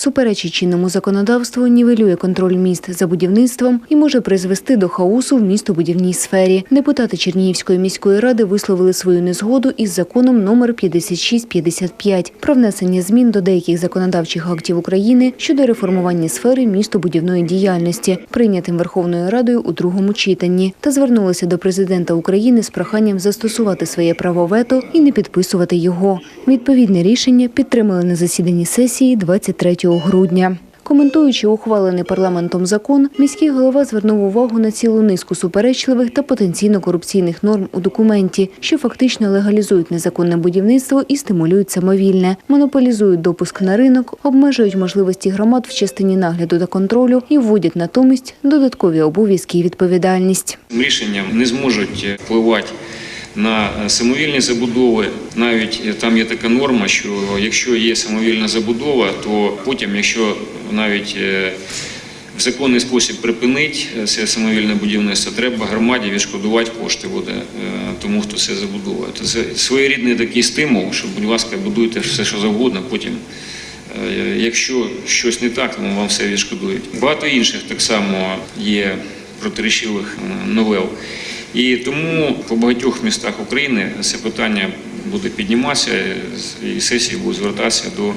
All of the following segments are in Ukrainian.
суперечить чинному законодавству, нівелює контроль міст за будівництвом і може призвести до хаосу в містобудівній сфері. Депутати Чернігівської міської ради висловили свою незгоду із законом номер 5655 про внесення змін до деяких законодавчих актів України щодо реформування сфери містобудівної діяльності, прийнятим Верховною Радою у другому читанні, та звернулися до президента України з проханням застосувати своє право вето і не підписувати його. Відповідне рішення підтримали на засіданні сесії 23 грудня. Коментуючи ухвалений парламентом закон, міський голова звернув увагу на цілу низку суперечливих та потенційно корупційних норм у документі, що фактично легалізують незаконне будівництво і стимулюють самовільне, монополізують допуск на ринок, обмежують можливості громад в частині нагляду та контролю і вводять натомість додаткові обов'язки і відповідальність. Рішенням не зможуть впливати на самовільні забудови. Навіть там є така норма, що якщо є самовільна забудова, то потім, якщо навіть е, в законний спосіб припинить е, це самовільне будівництво, треба громаді відшкодувати кошти буде е, тому, хто це забудовує. Це своєрідний такий стимул, що, будь ласка, будуйте все, що завгодно, потім Е, Якщо щось не так, то вам все відшкодують. Багато інших так само є протирічивих е, новел. І тому по багатьох містах України це питання буде підніматися, і сесії будуть звертатися до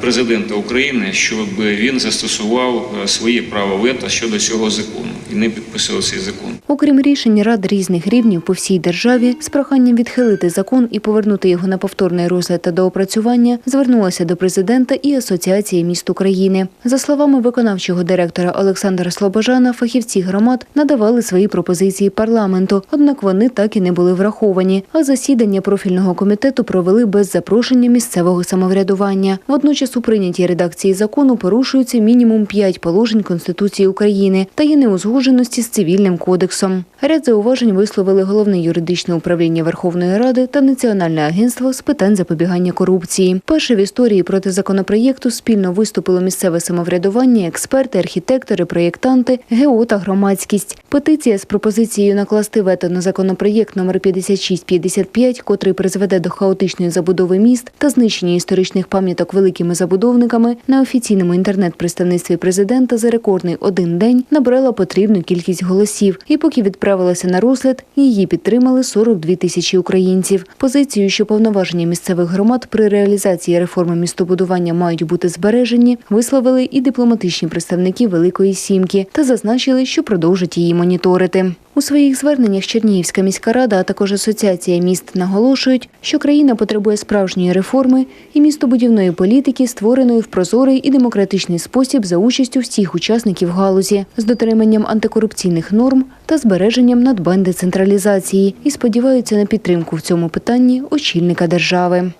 президента України, щоб він застосував е, своє право вето щодо цього закону і не підписував цей закон. Окрім рішень рад різних рівнів по всій державі, з проханням відхилити закон і повернути його на повторний розгляд та доопрацювання, звернулася до президента і Асоціації міст України. За словами виконавчого директора Олександра Слобожана, фахівці громад надавали свої пропозиції парламенту, однак вони так і не були враховані. А засідання профільного комітету провели без запрошення місцевого самоврядування. Водночас у прийнятій редакції закону порушуються мінімум п'ять положень Конституції України та є неузгодженості з цивільним кодексом. Ряд зауважень висловили головне юридичне управління Верховної Ради та Національне агентство з питань запобігання корупції. Перше в історії проти законопроєкту спільно виступило місцеве самоврядування, експерти, архітектори, проєктанти, ГЕО та громадськість. Петиція з пропозицією накласти вето на законопроєкт номер 5655, котрий призведе до хаотичної забудови міст та знищення історичних пам'яток великими забудовниками, на офіційному інтернет-представництві президента за рекордний один день набрала потрібну кількість голосів. І поки відправилася на розгляд, її підтримали 42 тисячі українців. Позицію, що повноваження місцевих громад при реалізації реформи містобудування мають бути збережені, висловили і дипломатичні представники Великої Сімки та зазначили, що продовжать її моніторити. У своїх зверненнях Чернігівська міська рада, а також Асоціація міст наголошують, що країна потребує справжньої реформи і містобудівної політики, створеної в прозорий і демократичний спосіб за участю всіх учасників галузі, з дотриманням антикорупційних норм та збереженням надбань децентралізації, і сподіваються на підтримку в цьому питанні очільника держави.